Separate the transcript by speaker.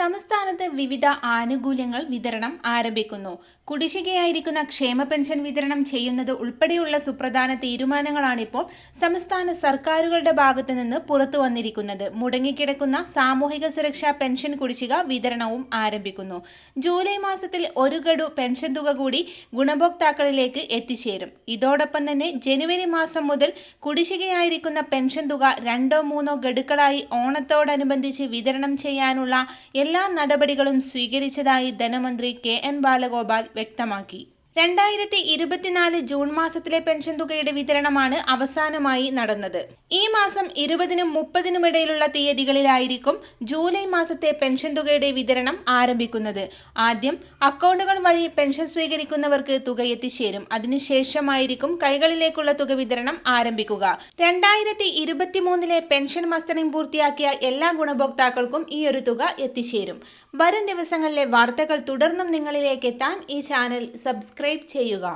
Speaker 1: സംസ്ഥാനത്ത് വിവിധ ആനുകൂല്യങ്ങൾ വിതരണം ആരംഭിക്കുന്നു. കുടിശ്ശികയായിരിക്കുന്ന ക്ഷേമ പെൻഷൻ വിതരണം ചെയ്യുന്നത് ഉൾപ്പെടെയുള്ള സുപ്രധാന തീരുമാനങ്ങളാണിപ്പോൾ സംസ്ഥാന സർക്കാരുകളുടെ ഭാഗത്തു നിന്ന് പുറത്തു വന്നിരിക്കുന്നത്. മുടങ്ങിക്കിടക്കുന്ന സാമൂഹിക സുരക്ഷാ പെൻഷൻ കുടിശ്ശിക വിതരണവും ആരംഭിക്കുന്നു. ജൂലൈ മാസത്തിൽ ഒരു ഗഡു പെൻഷൻ തുക കൂടി ഗുണഭോക്താക്കളിലേക്ക് എത്തിച്ചേരും. ഇതോടൊപ്പം തന്നെ ജനുവരി മാസം മുതൽ കുടിശ്ശികയായിരിക്കുന്ന പെൻഷൻ തുക രണ്ടോ മൂന്നോ ഗഡുക്കളായി ഓണത്തോടനുബന്ധിച്ച് വിതരണം ചെയ്യാനുള്ള എല്ലാ നടപടികളും സ്വീകരിച്ചതായി ധനമന്ത്രി കെ എൻ ബാലഗോപാൽ വ്യക്തമാക്കി രണ്ടായിരത്തി ഇരുപത്തിനാല് ജൂൺ മാസത്തിലെ പെൻഷൻ തുകയുടെ വിതരണമാണ് അവസാനമായി നടന്നത്. ഈ മാസം ഇരുപതിനും മുപ്പതിനും ഇടയിലുള്ള തീയതികളിലായിരിക്കും ജൂലൈ മാസത്തെ പെൻഷൻ തുകയുടെ വിതരണം ആരംഭിക്കുന്നത്. ആദ്യം അക്കൗണ്ടുകൾ വഴി പെൻഷൻ സ്വീകരിക്കുന്നവർക്ക് തുക എത്തിച്ചേരും. അതിനുശേഷമായിരിക്കും കൈകളിലേക്കുള്ള തുക വിതരണം ആരംഭിക്കുക. രണ്ടായിരത്തി ഇരുപത്തിമൂന്നിലെ പെൻഷൻ മസ്റ്ററിംഗ് പൂർത്തിയാക്കിയ എല്ലാ ഗുണഭോക്താക്കൾക്കും ഈ ഒരു തുക എത്തിച്ചേരും. വരും ദിവസങ്ങളിലെ വാർത്തകൾ തുടർന്നും നിങ്ങളിലേക്ക് എത്താൻ ഈ ചാനൽ സബ്സ്ക്രൈബ് ചെയ്യുക.